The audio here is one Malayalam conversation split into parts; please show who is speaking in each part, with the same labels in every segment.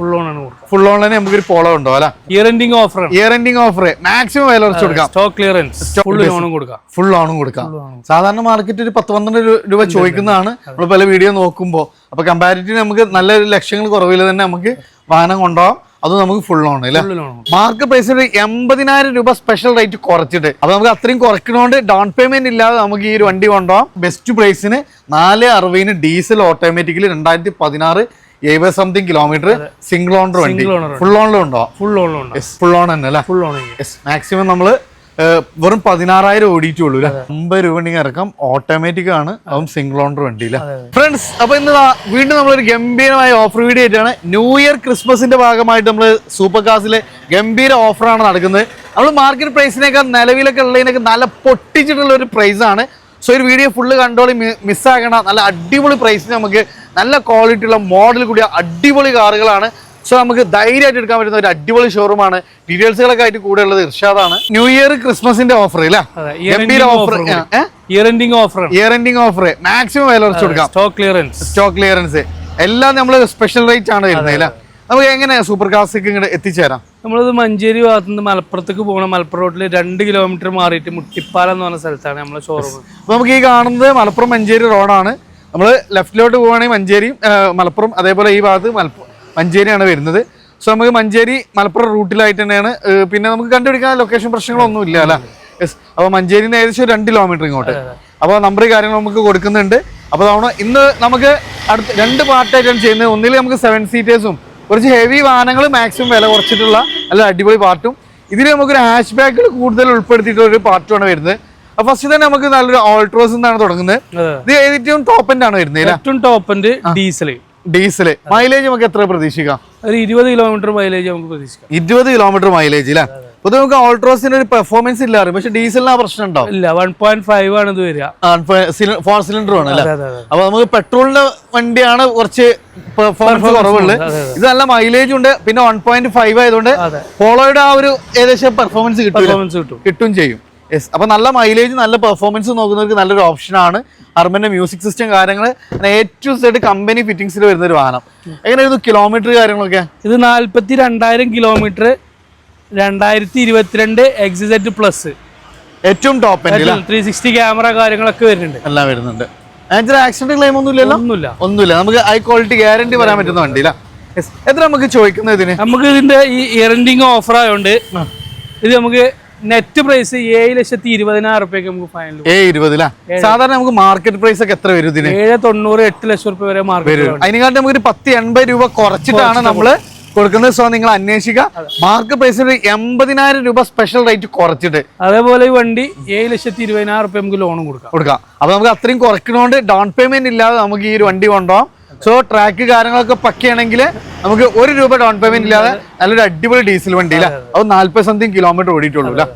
Speaker 1: ഫുൾ ഓൺ ആണ്
Speaker 2: ഫുൾ നമുക്കൊരു പോളോ ഉണ്ടോ അല്ല?
Speaker 1: Year ending offer
Speaker 2: year ending offer maximum വില കുറച്ച് കൊടുക്കാം.
Speaker 1: സ്റ്റോക്ക് ക്ലിയറൻസ് ഫുൾ ഓണും കൊടുക്കാം.
Speaker 2: ഫുൾ ഓണും കൊടുക്കാം. സാധാരണ മാർക്കറ്റ് ഒരു പത്ത് പന്ത്രണ്ട് രൂപ ചോദിക്കുന്നതാണ്. നമ്മൾ പല വീഡിയോ നോക്കുമ്പോൾ അപ്പൊ കമ്പാരിറ്റീവ് നമുക്ക് നല്ല ലക്ഷങ്ങൾ കുറവിൽ തന്നെ നമുക്ക് വാഹനം കൊണ്ടുപോകാം. അത് നമുക്ക് ഫുൾ ഓൺ അല്ലേ?
Speaker 1: മാർക്കറ്റ് പ്രൈസിൽ
Speaker 2: മാർക്ക് പ്രൈസ് ഒരു എൺപതിനായിരം രൂപ സ്പെഷ്യൽ റേറ്റ് കുറച്ചിട്ട്. അപ്പൊ നമുക്ക് അത്രയും കുറയ്ക്കണോണ്ട് ഡൗൺ പേയ്മെന്റ് ഇല്ലാതെ നമുക്ക് ഈ ഒരു വണ്ടി കൊണ്ടുപോകാം. ബെസ്റ്റ് പ്രൈസിന് നാല് അറുപതിന് ഡീസൽ ഓട്ടോമാറ്റിക്കലി രണ്ടായിരത്തി പതിനാറ് എഴുപത് സംതിങ് കിലോമീറ്റർ സിംഗിൾ ഓണർ വണ്ടി. ഫുൾ ഓണിലും ഉണ്ടോ?
Speaker 1: ഫുൾ ഓണിലും
Speaker 2: ഫുൾ ഓൺ തന്നെ അല്ലേ?
Speaker 1: ഫുൾ ഓൺ
Speaker 2: മാക്സിമം നമ്മൾ വെറും പതിനാറായിരം ഓടിയിട്ടുള്ളൂ അല്ലെ? അമ്പത് രൂപ ഉണ്ടെങ്കിൽ ഇറക്കാം. ഓട്ടോമാറ്റിക് ആണ്. അതും. സിംഗിൾ ഓണർ വണ്ടി അല്ലേ? ഫ്രണ്ട്സ് അപ്പൊ ഇന്ന് വീണ്ടും നമ്മളൊരു ഗംഭീരമായ ഓഫർ വീഡിയോ ആയിട്ടാണ് ന്യൂ ഇയർ ക്രിസ്മസിന്റെ ഭാഗമായിട്ട് നമ്മൾ സൂപ്പർ കാസിലെ ഗംഭീര ഓഫറാണ് നടക്കുന്നത്. നമ്മൾ മാർക്കറ്റ് പ്രൈസിനേക്കാൾ നിലവിലൊക്കെ ഉള്ളതിനൊക്കെ നല്ല പൊട്ടിച്ചിട്ടുള്ള ഒരു പ്രൈസാണ് ആണ്. സോ ഒരു വീഡിയോ ഫുള്ള് കണ്ടോളി മിസ്സാകണ നല്ല അടിപൊളി പ്രൈസിന് നമുക്ക് നല്ല ക്വാളിറ്റി ഉള്ള മോഡൽ കൂടിയ അടിപൊളി കാറുകളാണ്. സോ നമുക്ക് ധൈര്യമായിട്ട് എടുക്കാൻ പറ്റുന്ന ഒരു അടിപൊളി ഷോറൂമാണ് ഡീറ്റെയിൽസുകളൊക്കെ ആയിട്ട് കൂടെ ഉള്ളത് ഇർഷാദാണ്. ന്യൂ ഇയർ ക്രിസ്മസിന്റെ offer
Speaker 1: year
Speaker 2: offer
Speaker 1: year ending offer
Speaker 2: year ending offer maximum വില കുറച്ച് കൊടുക്കാം.
Speaker 1: സ്റ്റോക്ക് ക്ലിയറൻസ്
Speaker 2: സ്റ്റോക്ക് ക്ലിയറൻസ് എല്ലാം നമ്മൾ സ്പെഷ്യൽ റേറ്റ് ആണ് വരുന്നത് അല്ലേ? നമുക്ക് എങ്ങനെ സൂപ്പർ കാർസിക്ക് ഇങ്ങോട്ട് എത്തിച്ചേരാം?
Speaker 1: നമ്മളിത് മഞ്ചേരി ഭാഗത്ത് നിന്ന് മലപ്പുറത്തേക്ക് പോകണം മലപ്പുറം റോഡിൽ രണ്ട് കിലോമീറ്റർ മാറിയിട്ട് മുട്ടിപ്പാലം എന്ന് പറഞ്ഞ സ്ഥലത്താണ് നമ്മളെ ഷോറൂം
Speaker 2: അപ്പൊ നമുക്ക് ഈ കാണുന്നത് മലപ്പുറം മഞ്ചേരി റോഡാണ് നമ്മൾ ലെഫ്റ്റിലോട്ട് പോവുകയാണെങ്കിൽ മഞ്ചേരിയും മലപ്പുറം അതേപോലെ ഈ ഭാഗത്ത് മലപ്പുറം മഞ്ചേരിയാണ് വരുന്നത്. സോ നമുക്ക് മഞ്ചേരി മലപ്പുറം റൂട്ടിലായിട്ട് തന്നെയാണ്. പിന്നെ നമുക്ക് കണ്ടുപിടിക്കാൻ ലൊക്കേഷൻ പ്രശ്നങ്ങളൊന്നും ഇല്ല അല്ല? യെസ് അപ്പോൾ മഞ്ചേരി നിന്ന് ഏകദേശം ഒരു രണ്ട് കിലോമീറ്റർ ഇങ്ങോട്ട്. അപ്പോൾ നമ്പർ കാര്യങ്ങൾ നമുക്ക് കൊടുക്കുന്നുണ്ട്. അപ്പോൾ തവണ ഇന്ന് നമുക്ക് അടുത്ത രണ്ട് പാർട്ടായിട്ടാണ് ചെയ്യുന്നത്. ഒന്നിൽ നമുക്ക് സെവൻ സീറ്റേഴ്സും കുറച്ച് ഹെവി വാഹനങ്ങൾ മാക്സിമം വില കുറച്ചിട്ടുള്ള നല്ല അടിപൊളി പാർട്ടും ഇതിൽ നമുക്കൊരു ഹാഷ് ബാഗുകൾ കൂടുതൽ ഉൾപ്പെടുത്തിയിട്ടുള്ള ഒരു പാർട്ടുമാണ് വരുന്നത്. ഫസ്റ്റ് തന്നെ നമുക്ക് നല്ലൊരു ഓൾട്രോസ് എന്നാണ് തുടങ്ങുന്നത്. ഇത് ഏറ്റവും ടോപ്പ് എൻഡ് ആണ് വരുന്നത്
Speaker 1: ഏറ്റവും top end diesel
Speaker 2: diesel mileage നമുക്ക് എത്ര പ്രതീക്ഷിക്കാം?
Speaker 1: ഒരു ഇരുപത് കിലോമീറ്റർ മൈലേജ് നമുക്ക് പ്രതീക്ഷിക്കാം.
Speaker 2: ഇരുപത് കിലോമീറ്റർ മൈലേജ് അല്ലേ പൊതുവെ നമുക്ക് ഓൾട്രോസിന് ഒരു പെർഫോമൻസ് ഇല്ല അറിയാം. പക്ഷെ ഡീസലിന് ആ പ്രശ്നം ഉണ്ടോ?
Speaker 1: ഇല്ല വൺ പോയിന്റ് ഫൈവ് ആണ് ഇത് വരിക.
Speaker 2: ഫോർ സിലിണ്ടർ ആണ് അല്ലേ? അപ്പൊ നമുക്ക് പെട്രോളിന്റെ വണ്ടിയാണ് കുറച്ച് പെർഫോമൻസ് കുറവുള്ളത്. ഇത് നല്ല മൈലേജ് ഉണ്ട്. പിന്നെ വൺ പോയിന്റ് ഫൈവ് ആയതുകൊണ്ട് പോളോയുടെ ആ ഒരു ഏകദേശം പെർഫോമൻസ് കിട്ടും.
Speaker 1: കിട്ടും
Speaker 2: ചെയ്യും. യെസ് അപ്പൊ നല്ല മൈലേജ് നല്ല പെർഫോമൻസ് നോക്കുന്നവർക്ക് നല്ലൊരു ഓപ്ഷനാണ് അർമന്റെ മ്യൂസിക് സിസ്റ്റം കാര്യങ്ങൾ എ ടു സെഡ് കമ്പനി ഫിറ്റിംഗ്സിൽ വരുന്ന ഒരു വാഹനം. എങ്ങനെയായിരുന്നു കിലോമീറ്റർ കാര്യങ്ങളൊക്കെ?
Speaker 1: ഇത് നാല്പത്തി രണ്ടായിരം കിലോമീറ്റർ രണ്ടായിരത്തി ഇരുപത്തിരണ്ട് എക്സിസെറ്റ് പ്ലസ്
Speaker 2: ഏറ്റവും ടോപ്പ്
Speaker 1: ത്രീ സിക്സ്റ്റി ക്യാമറ കാര്യങ്ങളൊക്കെ വരുന്നുണ്ട്.
Speaker 2: എല്ലാം വരുന്നുണ്ട്. ആക്സിഡന്റ് ക്ലെയിം ഒന്നും ഇല്ലല്ലോ?
Speaker 1: ഒന്നുമില്ല.
Speaker 2: ഒന്നുമില്ല. നമുക്ക് ഹൈ ക്വാളിറ്റി ഗ്യാരണ്ടി പറയാൻ പറ്റുന്ന വണ്ടി അല്ല? എത്ര നമുക്ക് ചോദിക്കുന്നത് ഇതിന്?
Speaker 1: നമുക്ക് ഇതിന്റെ ഈ ഇയറിംഗ് ഓഫർ ആയതുകൊണ്ട് ഇത് നമുക്ക് നെറ്റ് പ്രൈസ് ഏഴ് ലക്ഷത്തി ഇരുപതിനായിരം റുപ്യക്ക് നമുക്ക് ഫൈനൽ
Speaker 2: ഏ ഇരുപതിലാ? സാധാരണ നമുക്ക് മാർക്കറ്റ് പ്രൈസ് ഒക്കെ എത്ര വരും ഇതിന്?
Speaker 1: ഏഴ് തൊണ്ണൂറ് എട്ട് ലക്ഷം റുപ്യ വരെ മാർക്കറ്റ്
Speaker 2: വരും. അതിനെക്കാട്ടി നമുക്ക് ഒരു പത്ത് എൺപത് രൂപ കുറച്ചിട്ടാണ് നമ്മൾ കൊടുക്കുന്നത്. സോ നിങ്ങൾ അന്വേഷിക്കുക. മാർക്ക് പ്രൈസ് ഒരു എൺപതിനായിരം രൂപ സ്പെഷ്യൽ റേറ്റ് കുറച്ചിട്ട്.
Speaker 1: അതേപോലെ ഈ വണ്ടി ഏഴ് ലക്ഷത്തി ഇരുപതിനായിരം റുപ്യ നമുക്ക് ലോണും കൊടുക്കാം.
Speaker 2: കൊടുക്കാം. അപ്പൊ നമുക്ക് അത്രയും കുറയ്ക്കണോണ്ട് ഡൗൺ പേയ്മെന്റ് ഇല്ലാതെ നമുക്ക് ഈ ഒരു വണ്ടി കൊണ്ടുപോകാം. സോ ട്രാക്ക് കാര്യങ്ങളൊക്കെ പക്കയാണെങ്കിൽ നമുക്ക് ഒരു രൂപ ഡൗൺ പേയ്മെന്റ് ഇല്ലാതെ നല്ലൊരു അടിപൊളി ഡീസൽ വണ്ടി അല്ല അത്. നാല്പത് സംതിങ് കിലോമീറ്റർ ഓടിയിട്ടുള്ളൂ അല്ലേ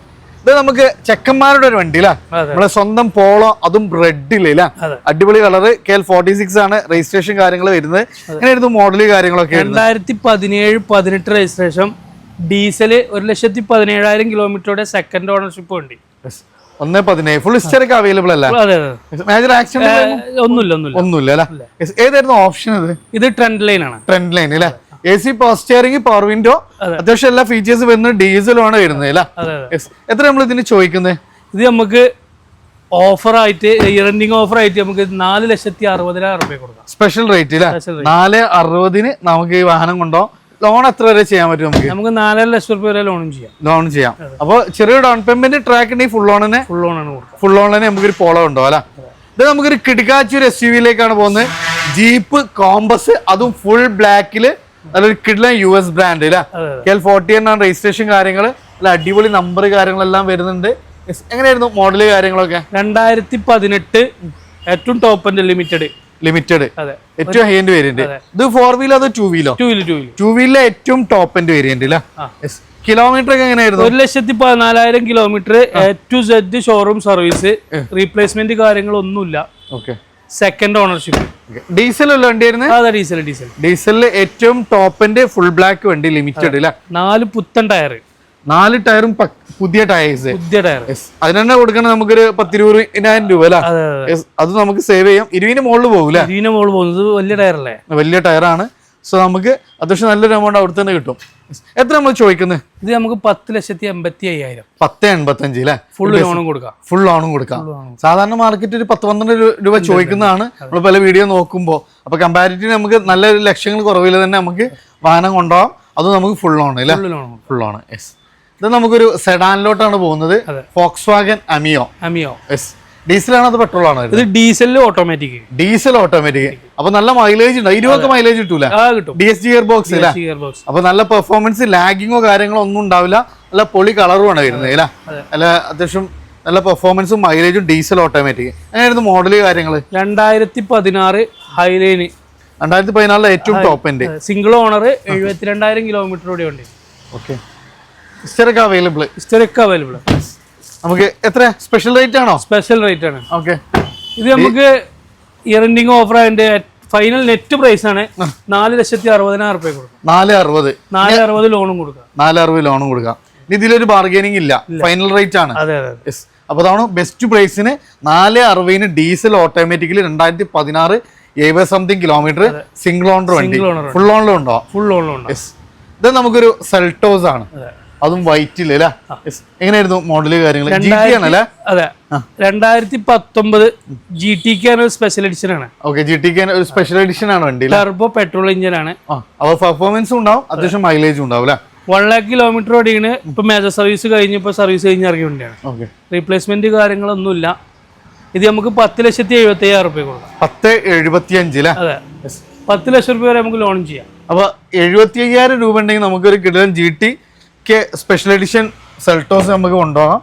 Speaker 2: ഇത് നമുക്ക് ചെക്കന്മാരുടെ ഒരു വണ്ടി അല്ലേ. നമ്മളെ സ്വന്തം പോളോ അതും
Speaker 1: റെഡില്ല
Speaker 2: അടിപൊളി colour K L forty six ആണ് രജിസ്ട്രേഷൻ കാര്യങ്ങൾ വരുന്നത്. എങ്ങനെയായിരുന്നു മോഡൽ കാര്യങ്ങളൊക്കെ
Speaker 1: രണ്ടായിരത്തി പതിനേഴ് പതിനെട്ട് രജിസ്ട്രേഷൻ ഡീസൽ ഒരു ലക്ഷത്തി പതിനേഴായിരം കിലോമീറ്ററുടെ സെക്കൻഡ് ഓണർഷിപ്പ് വണ്ടി.
Speaker 2: ഒന്ന് പതിനേഴ്. ഫുൾ ഹിസ്റ്ററിക്ക് അവൈലബിൾ അല്ല? മേജർ ആക്സിഡന്റ്
Speaker 1: ഏ, ഒന്നുമില്ല ഒന്നുമില്ല.
Speaker 2: ഒന്നുമില്ല അല്ലേ. ഏതായിരുന്നു ഓപ്ഷൻ ഇത്?
Speaker 1: ഇത് ട്രെൻഡ് ലൈൻ ആണ്.
Speaker 2: ട്രെൻഡ് ലൈൻ അല്ലേ? A C power steering power window അത്യാവശ്യം എല്ലാ ഫീച്ചേഴ്സ് വരുന്നത് ഡീസലാണ് വരുന്നത് അല്ലേ? എത്ര നമ്മൾ ഇതിന് ചോദിക്കുന്നത്
Speaker 1: ഇത് നമുക്ക് ഓഫർ ആയിട്ട് ഇയറിംഗ് ഓഫർ ആയിട്ട് നമുക്ക് നാല് ലക്ഷത്തി അറുപതിനായിരം റുപ്യ കൊടുക്കാം.
Speaker 2: സ്പെഷ്യൽ റേറ്റ് അല്ലേ നാല് അറുപതിന് നമുക്ക് ഈ വാഹനം കൊണ്ടോ ലോൺ എത്ര വരെ ചെയ്യാൻ പറ്റും നമുക്ക്?
Speaker 1: നമുക്ക് നാലര ലക്ഷം റുപ്യ വരെ ലോണും ചെയ്യാം.
Speaker 2: ലോൺ ചെയ്യാം. അപ്പോൾ ചെറിയ ഡൗൺ പേയ്മെന്റ് ട്രാക്ക് ഉണ്ടെങ്കിൽ ഫുൾ ലോണിന്
Speaker 1: ഫുൾ ലോണാണ് കൊടുക്കുക.
Speaker 2: ഫുൾ ഓൺലൈൻ നമുക്കൊരു പോളോ ഉണ്ടോ അല്ല? ഇത് നമുക്കൊരു കിടക്കാച്ചി ഒരു എസ് യു വിയിലേക്കാണ് പോകുന്നത്. ജീപ്പ് കോമ്പസ് അതും ഫുൾ ബ്ലാക്കിൽ നല്ലൊരു കിഡ്ല യു എസ് ബ്രാൻഡ് അല്ലേ?
Speaker 1: കെൽ
Speaker 2: കെ എൽ ഫോർട്ടി ആണ് രജിസ്ട്രേഷൻ കാര്യങ്ങൾ അല്ല അടിപൊളി നമ്പർ കാര്യങ്ങളെല്ലാം വരുന്നുണ്ട്. എങ്ങനെയായിരുന്നു മോഡൽ കാര്യങ്ങളൊക്കെ?
Speaker 1: രണ്ടായിരത്തി പതിനെട്ട് ഏറ്റവും ടോപ്പ് ആൻഡ് ലിമിറ്റഡ്
Speaker 2: ലിമിറ്റഡ് ഏറ്റവും ഹൈ എൻഡ് വേരിയന്റ് ഇത് ഫോർ വീലോ അതോ ടൂ വീലോ
Speaker 1: ടൂ വീലോ ടു വീൽ
Speaker 2: ടൂ വീലിലെ ഏറ്റവും ടോപ്പ് എൻഡ് വേരിയന്റ് അല്ലേ കിലോമീറ്റർ ഒക്കെ എങ്ങനെയായിരുന്നു?
Speaker 1: ഒരു ലക്ഷത്തി പതിനാലായിരം kilometre A to Z showroom service replacement കാര്യങ്ങളൊന്നുമില്ല.
Speaker 2: ഓക്കെ
Speaker 1: സെക്കൻഡ് ഓണർഷിപ്പ്
Speaker 2: ഡീസൽ അല്ല വണ്ടിയായിരുന്നു?
Speaker 1: അതെ ഡീസൽ ഡീസൽ
Speaker 2: ഡീസലിൽ ഏറ്റവും ടോപ്പിന്റെ ഫുൾ ബ്ലാക്ക് വണ്ടി ലിമിറ്റഡ് അല്ലേ
Speaker 1: നാല് പുത്തൻ ടയർ
Speaker 2: നാല് ടയറും പുതിയ ടയേഴ്സ്
Speaker 1: പുതിയ ടയർ
Speaker 2: അതിന് തന്നെ കൊടുക്കണം നമുക്കൊരു പത്തിരുപതിനായിരം രൂപ അല്ലേ?
Speaker 1: അതെ
Speaker 2: നമുക്ക് സേവ് ചെയ്യാം. ഇരുവിന് മുകളിൽ പോകില്ല
Speaker 1: ഇതിന് മുകളിൽ പോകുന്നത് വലിയ ടയറല്ലേ
Speaker 2: വലിയ ടയറാണ് സോ നമുക്ക് അത്യാവശ്യം നല്ലൊരു എമൗണ്ട് അവിടെ തന്നെ കിട്ടും. എത്ര നമ്മൾ ചോദിക്കുന്നത്
Speaker 1: ഇത് നമുക്ക് പത്ത് ലക്ഷത്തി എൺപത്തി അയ്യായിരം.
Speaker 2: പത്ത് എൺപത്തി അഞ്ച് അല്ലേ
Speaker 1: ഫുൾ ലോണും കൊടുക്കാം.
Speaker 2: ഫുൾ ലോണും കൊടുക്കാം. സാധാരണ മാർക്കറ്റ് ഒരു പത്ത് പന്ത്രണ്ട് രൂപ ചോദിക്കുന്നതാണ്. നമ്മൾ പല വീഡിയോ നോക്കുമ്പോൾ അപ്പൊ കമ്പാരിറ്റീവ് നമുക്ക് നല്ലൊരു ലക്ഷങ്ങൾ കുറവില്ല തന്നെ നമുക്ക് വാഹനം കൊണ്ടുപോകാം. അത് നമുക്ക് ഫുൾ ലോൺ അല്ലേ?
Speaker 1: Full loan
Speaker 2: full loan yes ഇത് നമുക്കൊരു സെഡാനിലോട്ടാണ് പോകുന്നത്. Volkswagen Ameo
Speaker 1: Ameo
Speaker 2: yes ഡീസലാണോ അത് പെട്രോൾ ആണോ
Speaker 1: ഇത് ഡീസലിൽ ഓട്ടോമാറ്റിക്
Speaker 2: ഡീസൽ ഓട്ടോമാറ്റിക് അപ്പൊ നല്ല മൈലേജ് ഉണ്ട്. ഇരുപത് മൈലേജ് കിട്ടൂല? D S G gear box അല്ലേ?
Speaker 1: ഗിയർ ബോക്സ്
Speaker 2: അപ്പൊ നല്ല പെർഫോമൻസ് ലാഗിങ്ങോ കാര്യങ്ങളോ ഒന്നും ഉണ്ടാവില്ല. നല്ല പൊളി കളറുമാണ് വരുന്നത് അല്ല? അല്ല അത്യാവശ്യം നല്ല പെർഫോമൻസും മൈലേജും ഡീസൽ ഓട്ടോമാറ്റിക് അങ്ങനെയായിരുന്നു മോഡൽ കാര്യങ്ങൾ
Speaker 1: രണ്ടായിരത്തി പതിനാറ് ഹൈലൈന്
Speaker 2: രണ്ടായിരത്തി പതിനാറിലെ ഏറ്റവും ടോപ്പ് എൻഡ്
Speaker 1: സിംഗിൾ ഓണർ എഴുപത്തിരണ്ടായിരം കിലോമീറ്റർ കൂടെ ഉണ്ട്
Speaker 2: ഓക്കെ ഹിസ്റ്ററൊക്കെ അവൈലബിൾ
Speaker 1: ഹിസ്റ്ററിക്ക് അവൈലബിൾ
Speaker 2: നമുക്ക് എത്ര? സ്പെഷ്യൽ റേറ്റ് ആണോ?
Speaker 1: സ്പെഷ്യൽ റേറ്റ് ആണ്.
Speaker 2: ഓക്കെ
Speaker 1: ഇത് നമുക്ക് ഇയറിൻഡിങ് ഓഫർ അതിന്റെ ഫൈനൽ നെറ്റ് പ്രൈസ് ആണ് നാല് ലക്ഷത്തി അറുപതിനായിരം റുപ്യ കൊടുക്കും.
Speaker 2: നാല് അറുപത്.
Speaker 1: നാല് അറുപത് ലോണും കൊടുക്കാം.
Speaker 2: നാല് അറുപത് ലോണും കൊടുക്കാം. ഇതിലൊരു ബാർഗൈനിങ് ഇല്ല. ഫൈനൽ റേറ്റ് ആണ്.
Speaker 1: അതെ അതെ
Speaker 2: അപ്പോൾ അതാണ് ബെസ്റ്റ് പ്രൈസിന് നാല് അറുപതിന് ഡീസൽ ഓട്ടോമാറ്റിക്കലി രണ്ടായിരത്തി പതിനാറ് എഴുപത് സംതിങ് കിലോമീറ്റർ സിംഗിൾ ഓണർ വണ്ടി. ഫുൾ ഓണിലുണ്ടോ ഉണ്ടോ?
Speaker 1: ഫുൾ
Speaker 2: ഓണിലുണ്ടോ ഇത് നമുക്കൊരു സെൽട്ടോസ് ആണ്.
Speaker 1: അതെ.
Speaker 2: വൈറ്റിൽ അല്ലേ. എങ്ങനെയായിരുന്നു മോഡൽ കാര്യങ്ങൾ
Speaker 1: അതെ. രണ്ടായിരത്തി പത്തൊമ്പത് ജി ടി കെ ആണ് സ്പെഷ്യൽ എഡിഷൻ ആണ്.
Speaker 2: ഓക്കെ ജി ടി ഒരു സ്പെഷ്യൽ എഡിഷൻ ആണ് വണ്ടി
Speaker 1: ടർബോ പെട്രോൾ എഞ്ചിൻ ആണ്.
Speaker 2: അപ്പോൾ പെർഫോമൻസും ഉണ്ടാവും അത്യാവശ്യം മൈലേജ് ഉണ്ടാവും അല്ലേ?
Speaker 1: വൺ ലാക്ക് കിലോമീറ്റർ ഓടിയാണ് ഇപ്പൊ മേജർ സർവീസ് കഴിഞ്ഞ് ഇപ്പൊ സർവീസ് കഴിഞ്ഞ് ഇറങ്ങിയ വണ്ടിയാണ്. റീപ്ലേസ്മെന്റ് കാര്യങ്ങളൊന്നുമില്ല. ഇത് നമുക്ക് പത്ത് ലക്ഷത്തി എഴുപത്തി അയ്യായിരം റുപ്യ കൊടുക്കാം.
Speaker 2: പത്ത് എഴുപത്തി അഞ്ച് അല്ലേ?
Speaker 1: അതെ. പത്ത് ലക്ഷം റുപ്യ വരെ നമുക്ക് ലോൺ ചെയ്യാം.
Speaker 2: അപ്പൊ എഴുപത്തി അയ്യായിരം രൂപ ഉണ്ടെങ്കിൽ നമുക്കൊരു കിടലൻ G T K special edition Seltos നമുക്ക് കൊണ്ടുപോകാം.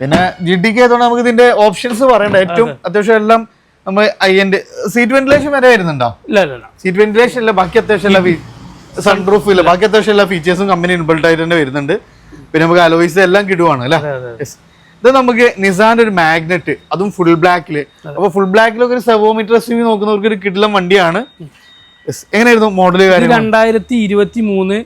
Speaker 2: പിന്നെ ജി ടി കെ ആയതുകൊണ്ട് നമുക്ക് ഇതിന്റെ ഓപ്ഷൻസ് പറയണ്ട. ഏറ്റവും അത്യാവശ്യം എല്ലാം നമ്മൾ എൻഡ് സീറ്റ് വെന്റിലേഷൻ വരെ വരുന്നുണ്ടോ? സീറ്റ് വെന്റിലേഷൻ ഇല്ല. ബാക്കി അത്യാവശ്യം എല്ലാ സൺറൂഫ് ഇല്ല. ബാക്കി അത്യാവശ്യം എല്ലാ ഫീച്ചേഴ്സും കമ്പനി ഇൻബിൾട്ട് ആയിട്ട് തന്നെ വരുന്നുണ്ട്. പിന്നെ നമുക്ക് അലോയ്സ് എല്ലാം കിടുവാണ് അല്ലേ? ഇത് നമുക്ക് നിസാന്റെ ഒരു മാഗ്നറ്റ് അതും ഫുൾ ബ്ലാക്കിൽ അപ്പൊ ഫുൾ ബ്ലാക്കിലൊക്കെ ഒരു സെവോമീറ്റർ എസ് നോക്കുന്നവർക്ക് ഒരു കിടിലം വണ്ടിയാണ്. എങ്ങനെയായിരുന്നു മോഡൽ
Speaker 1: രണ്ടായിരത്തി ഇരുപത്തി മൂന്ന്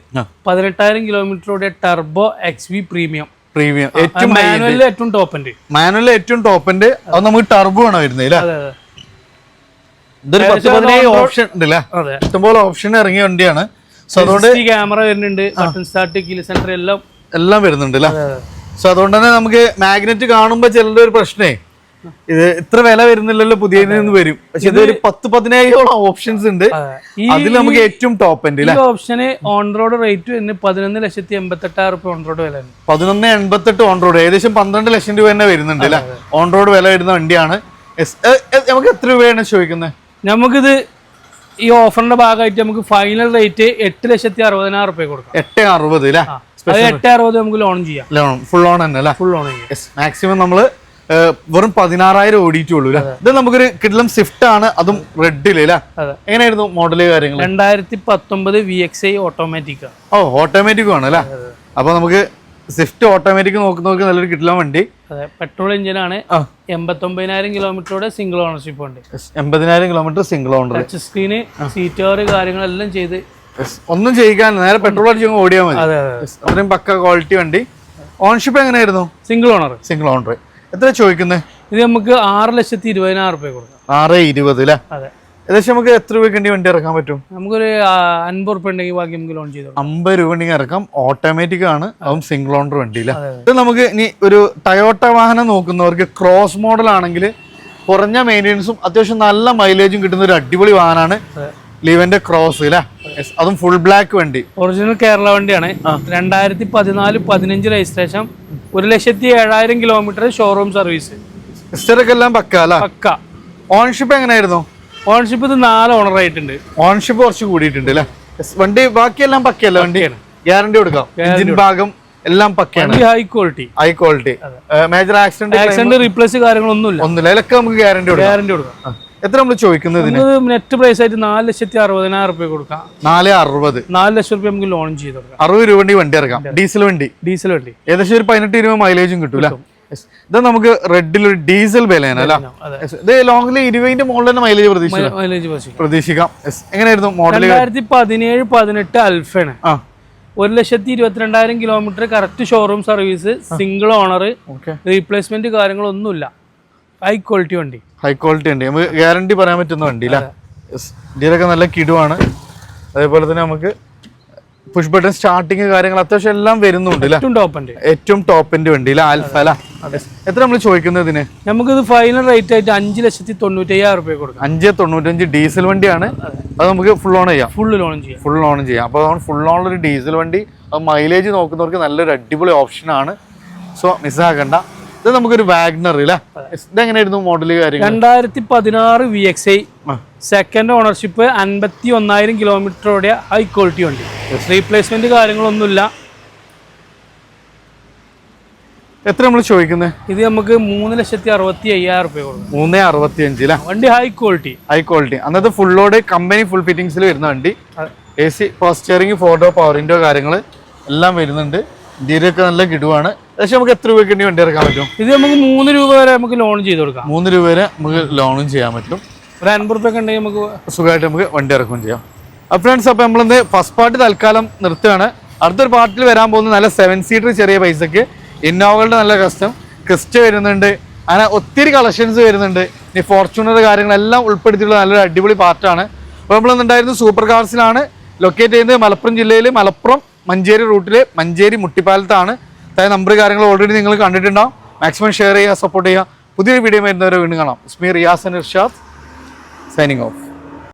Speaker 1: പതിനെട്ടായിരം കിലോമീറ്ററോടെ turbo X V premium
Speaker 2: premium ഏറ്റവും
Speaker 1: മാനുവലിൽ ഏറ്റവും ടോപ്പ്
Speaker 2: മാനുവലിൽ ഏറ്റവും ടോപ്പിന്റെ അത് നമുക്ക് ടർബോ ആണ് വരുന്നത് ഇതൊരു പത്ത് പതിനേഴ് ഓപ്ഷൻ ഉണ്ട് അല്ലേ
Speaker 1: അതെ.
Speaker 2: ഇഷ്ടംപോലെ ഓപ്ഷൻ ഇറങ്ങിയ വണ്ടിയാണ്. സോ അതുകൊണ്ട്
Speaker 1: ക്യാമറ വരുന്നുണ്ട് ബട്ടൺ സ്റ്റാർട്ട് കിലോ സെന്റർ എല്ലാം.
Speaker 2: എല്ലാം വരുന്നുണ്ട് അല്ലേ. സോ അതുകൊണ്ട് തന്നെ നമുക്ക് മാഗ്നറ്റ് കാണുമ്പോൾ ചിലരുടെ ഒരു പ്രശ്നേ. ഇത് ഇത്ര വില വരുന്നില്ലല്ലോ പുതിയ നിന്ന് വരും. പക്ഷെ ഇതൊരു പത്ത് പതിനായിരം ഓപ്ഷൻസ് ഉണ്ട്.
Speaker 1: അതെ.
Speaker 2: അതിൽ നമുക്ക് ഏറ്റവും ടോപ്പ് ഉണ്ട്
Speaker 1: ഈ ഓപ്ഷന് ഓൺ റോഡ് റേറ്റ് തന്നെ പതിനൊന്ന് ലക്ഷത്തി എൺപത്തെട്ടായിരം റുപ്യ ഓൺ റോഡ് വില
Speaker 2: പതിനൊന്ന് എൺപത്തെട്ട് ഓൺ റോഡ് ഏകദേശം പന്ത്രണ്ട് ലക്ഷം രൂപ തന്നെ വരുന്നുണ്ട് അല്ലേ? ഓൺ റോഡ് വില വരുന്ന വണ്ടിയാണ്. നമുക്ക് എത്ര രൂപയാണ് ചോദിക്കുന്നത്?
Speaker 1: നമുക്കിത് ഈ ഓഫറിന്റെ ഭാഗമായിട്ട് നമുക്ക് ഫൈനൽ റേറ്റ് എട്ട് ലക്ഷത്തി അറുപതിനായിരം റുപ്യ കൊടുക്കാം.
Speaker 2: എട്ട് അറുപത് അല്ലേ?
Speaker 1: എട്ട് അറുപത് നമുക്ക് ലോൺ ചെയ്യാം.
Speaker 2: ലോൺ ഫുൾ ലോൺ തന്നെ അല്ലേ?
Speaker 1: ഫുൾ ലോൺ ചെയ്യാം.
Speaker 2: മാക്സിമം നമ്മൾ വെറും പതിനാറായിരം ഓടിയിട്ടുള്ളൂ ഇത് നമുക്കൊരു കിഡ്ലം സ്വിഫ്റ്റ് ആണ് അതും
Speaker 1: അതെ.
Speaker 2: എങ്ങനെയായിരുന്നു മോഡൽ കാര്യങ്ങൾ
Speaker 1: രണ്ടായിരത്തി പത്തൊമ്പത് വി എക്സ് ഐ ഓട്ടോമാറ്റിക്
Speaker 2: ഓ ഓട്ടോമാറ്റിക് ആണ് അല്ലേ അപ്പൊ നമുക്ക് സ്വിഫ്റ്റ് ഓട്ടോമാറ്റിക് നോക്കുന്നവർക്ക് നല്ലൊരു കിഡ്ലം വണ്ടി.
Speaker 1: പെട്രോൾ എഞ്ചിനാണ് എൺപത്തൊമ്പതിനായിരം കിലോമീറ്ററോടെ സിംഗിൾ ഓണർഷിപ്പ് ഉണ്ട്.
Speaker 2: എൺപതിനായിരം kilometre single owner
Speaker 1: touch screen സീറ്റുകാർ കാര്യങ്ങളെല്ലാം ചെയ്ത്.
Speaker 2: ഒന്നും ചെയ്യിക്കാൻ നേരെ പെട്രോൾ അടിച്ച് ഓടിയാൽ മതി.
Speaker 1: അതെ അതെ.
Speaker 2: അത്രയും പക്ക ക്വാളിറ്റി വണ്ടി. ഓൺഷിപ്പ് എങ്ങനെയായിരുന്നു?
Speaker 1: സിംഗിൾ ഓണർ
Speaker 2: സിംഗിൾ ഓണർ എത്ര ചോദിക്കുന്നത്
Speaker 1: ഇത് നമുക്ക് ആറ് ലക്ഷത്തി ഇരുപതിനായിരം റുപ്യ കൊടുക്കാം.
Speaker 2: ആറ് ഇരുപത് അല്ലേ
Speaker 1: അതെ.
Speaker 2: ഏകദേശം നമുക്ക് എത്ര രൂപയ്ക്ക് വണ്ടി ഇറക്കാൻ പറ്റും?
Speaker 1: നമുക്കൊരു അൻപത് റുപ്യ ഉണ്ടെങ്കിൽ ബാക്കി നമുക്ക് ലോൺ ചെയ്തു.
Speaker 2: അമ്പത് രൂപ ഉണ്ടെങ്കിൽ ഇറക്കാം. ഓട്ടോമാറ്റിക് ആണ്. അതും സിംഗിൾ ഓണർ വണ്ടി
Speaker 1: അതെ,
Speaker 2: ഇത് നമുക്ക് ഇനി ഒരു ടയോട്ട വാഹനം നോക്കുന്നവർക്ക് ക്രോസ് മോഡൽ ആണെങ്കിൽ കുറഞ്ഞ മെയിന്റെനൻസും അത്യാവശ്യം നല്ല മൈലേജും കിട്ടുന്ന ഒരു അടിപൊളി വാഹനമാണ്. ലിവന്റെ ക്രോസ് അല്ലേ അതും ഫുൾ ബ്ലാക്ക് വണ്ടി.
Speaker 1: ഒറിജിനൽ കേരള വണ്ടിയാണ്. രണ്ടായിരത്തി പതിനാല് പതിനഞ്ച് രജിസ്ട്രേഷൻ ഒരു ലക്ഷത്തി ഏഴായിരം കിലോമീറ്റർ ഷോറൂം സർവീസ്
Speaker 2: എല്ലാം പക്ക അല്ല?
Speaker 1: പക്ക.
Speaker 2: ഓൺഷിപ്പ് എങ്ങനെയായിരുന്നു?
Speaker 1: ഓൺഷിപ്പ് ഇത് നാല് ഓണർ ആയിട്ടുണ്ട്.
Speaker 2: ഓൺഷിപ്പ് കുറച്ച് കൂടിയിട്ടുണ്ട് അല്ലേ? വണ്ടി ബാക്കിയെല്ലാം പക്കയല്ല
Speaker 1: വണ്ടിയാണ്.
Speaker 2: ഗ്യാരണ്ടി കൊടുക്കാം. എഞ്ചിൻ ഭാഗം എല്ലാം പക്കയാണ്.
Speaker 1: High quality
Speaker 2: high quality major accident
Speaker 1: accident replace കാര്യങ്ങളൊന്നുമില്ല.
Speaker 2: ഒന്നുമില്ല. അതിലൊക്കെ നമുക്ക് ഗ്യാരണ്ടി കൊടുക്കാം.
Speaker 1: ഗ്യാരണ്ടി കൊടുക്കാം.
Speaker 2: എത്ര നമ്മൾ ചോദിക്കുന്നത്
Speaker 1: നെറ്റ് പ്രൈസ് ആയിട്ട് നാല് ലക്ഷത്തി അറുപതിനായിരം റുപ്യ കൊടുക്കാം.
Speaker 2: നാല് അറുപത്.
Speaker 1: നാല് ലക്ഷം റുപ്യ നമുക്ക് ലോൺ ചെയ്ത് കൊടുക്കാം.
Speaker 2: അറുപത് രൂപ വണ്ടി വണ്ടി ഇറക്കാം. ഡീസൽ വണ്ടി.
Speaker 1: ഡീസൽ വണ്ടി.
Speaker 2: ഏകദേശം ഒരു പതിനെട്ട് രൂപ മൈലേജും കിട്ടൂല. ഇത് നമുക്ക് റെഡിൽ ഒരു ഡീസൽ വിലയാണ് അല്ല? ഇത് ലോങ്ങിൽ ഇരുപതിന്റെ മുകളിൽ തന്നെ മൈലേജ് പ്രതീക്ഷിക്കാം.
Speaker 1: പ്രതീക്ഷിക്കാം.
Speaker 2: എങ്ങനെയായിരുന്നു മോഡൽ
Speaker 1: രണ്ടായിരത്തി പതിനേഴ് പതിനെട്ട് അൽഫാണ് ഒരു ലക്ഷത്തി ഇരുപത്തിരണ്ടായിരം kilometre correct showroom service single owner replacement കാര്യങ്ങളൊന്നുമില്ല. ഹൈ ക്വാളിറ്റി വണ്ടി.
Speaker 2: ഹൈ ക്വാളിറ്റി വണ്ടി. നമുക്ക് ഗ്യാരണ്ടി പറയാൻ പറ്റുന്ന വണ്ടി അല്ലേ. ഇതിലൊക്കെ നല്ല കിടുവാണ്. അതേപോലെ തന്നെ നമുക്ക് പുഷ് ബട്ടൺ സ്റ്റാർട്ടിങ് കാര്യങ്ങൾ അത്യാവശ്യം എല്ലാം വരുന്നുണ്ട്
Speaker 1: ഏറ്റവും ടോപ്പ്
Speaker 2: ഏറ്റവും ടോപ്പിന്റെ വണ്ടി ആൽഫ അല്ല എത്ര നമ്മൾ ചോദിക്കുന്നത് ഇതിന്?
Speaker 1: നമുക്കിത് ഫൈനൽ റേറ്റ് ആയിട്ട് അഞ്ച് ലക്ഷത്തി തൊണ്ണൂറ്റി അയ്യായിരം റുപ്യ കൊടുക്കും.
Speaker 2: അഞ്ച് തൊണ്ണൂറ്റഞ്ച് ഡീസൽ വണ്ടിയാണ്. അത്. നമുക്ക് ഫുൾ ഓൺ ചെയ്യാം.
Speaker 1: ഫുൾ ലോൺ ചെയ്യാം.
Speaker 2: ഫുൾ ഓൺ ചെയ്യാം. അപ്പോൾ ഫുൾ ഓൺ ഒരു ഡീസൽ വണ്ടി. അത് മൈലേജ് നോക്കുന്നവർക്ക് നല്ലൊരു അടിപൊളി ഓപ്ഷനാണ് സോ മിസ്സാക്കണ്ട ഇത് നമുക്കൊരു വാഗ്നർ അല്ലേ ഇതെങ്ങനെയായിരുന്നു മോഡൽ കാര്യങ്ങൾ
Speaker 1: രണ്ടായിരത്തി പതിനാറ് V X I second ownership അൻപത്തി ഒന്നായിരം കിലോമീറ്ററോടെ ഹൈ ക്വാളിറ്റി ഉണ്ട് റീപ്ലേസ്മെന്റ് കാര്യങ്ങളൊന്നുമില്ല.
Speaker 2: എത്ര നമ്മൾ ചോദിക്കുന്നത്
Speaker 1: ഇത് നമുക്ക് മൂന്ന് ലക്ഷത്തി അറുപത്തി അയ്യായിരം റുപ്യ കൊടുക്കാം.
Speaker 2: മൂന്ന് അറുപത്തി അഞ്ച് അല്ലേ
Speaker 1: വണ്ടി ഹൈ ക്വാളിറ്റി
Speaker 2: ഹൈ ക്വാളിറ്റി അന്നത്തെ ലോഡ് കമ്പനി ഫുൾ ഫിറ്റിംഗ്സിൽ വരുന്ന വണ്ടി. A C steering photo power window കാര്യങ്ങൾ എല്ലാം വരുന്നുണ്ട്. ഇന്ത്യയിലൊക്കെ നല്ല കിടുവാണ്. പക്ഷെ നമുക്ക് എത്ര രൂപ വേണ്ടി വണ്ടി ഇറക്കാൻ പറ്റും?
Speaker 1: ഇത് നമുക്ക് മൂന്ന് രൂപ വരെ നമുക്ക് ലോൺ ചെയ്ത് കൊടുക്കാം.
Speaker 2: മൂന്ന് രൂപ വരെ നമുക്ക് ലോണും ചെയ്യാൻ പറ്റും.
Speaker 1: ഒരു അൻപത് രൂപ ഒക്കെ ഉണ്ടെങ്കിൽ നമുക്ക്
Speaker 2: സുഖമായിട്ട് നമുക്ക് വണ്ടി ഇറക്കുകയും ചെയ്യാം. അപ്പോൾ ഫ്രണ്ട്സ് അപ്പോൾ നമ്മളിന്ന് ഫസ്റ്റ് പാർട്ട് തൽക്കാലം നിർത്തുകയാണ്. അടുത്തൊരു പാർട്ടിൽ വരാൻ പോകുന്ന നല്ല സെവൻ സീറ്റർ ചെറിയ പൈസക്ക്. ഇന്നോവകളുടെ നല്ല കസ്റ്റം ക്രിസ്റ്റ് വരുന്നുണ്ട്. അങ്ങനെ ഒത്തിരി കളക്ഷൻസ് വരുന്നുണ്ട്. ഇനി ഫോർച്യൂണർ കാര്യങ്ങളെല്ലാം ഉൾപ്പെടുത്തിയിട്ടുള്ള നല്ലൊരു അടിപൊളി പാർട്ടാണ് അപ്പോൾ നമ്മളെന്നുണ്ടായിരുന്നു സൂപ്പർ കാർസിലാണ് ലൊക്കേറ്റ് ചെയ്യുന്നത് മലപ്പുറം ജില്ലയിൽ മലപ്പുറം മഞ്ചേരി റൂട്ടിൽ മഞ്ചേരി മുട്ടിപ്പാലത്താണ്. അതായത് നമ്പർ കാര്യങ്ങൾ ഓൾറെഡി നിങ്ങൾ കണ്ടിട്ടുണ്ടാവും. മാക്സിമം ഷെയർ ചെയ്യുക സപ്പോർട്ട് ചെയ്യുക. പുതിയൊരു വീഡിയോ വരുന്നവരെ വീണ്ടും കാണാം. Sameer Riyas Irshad signing off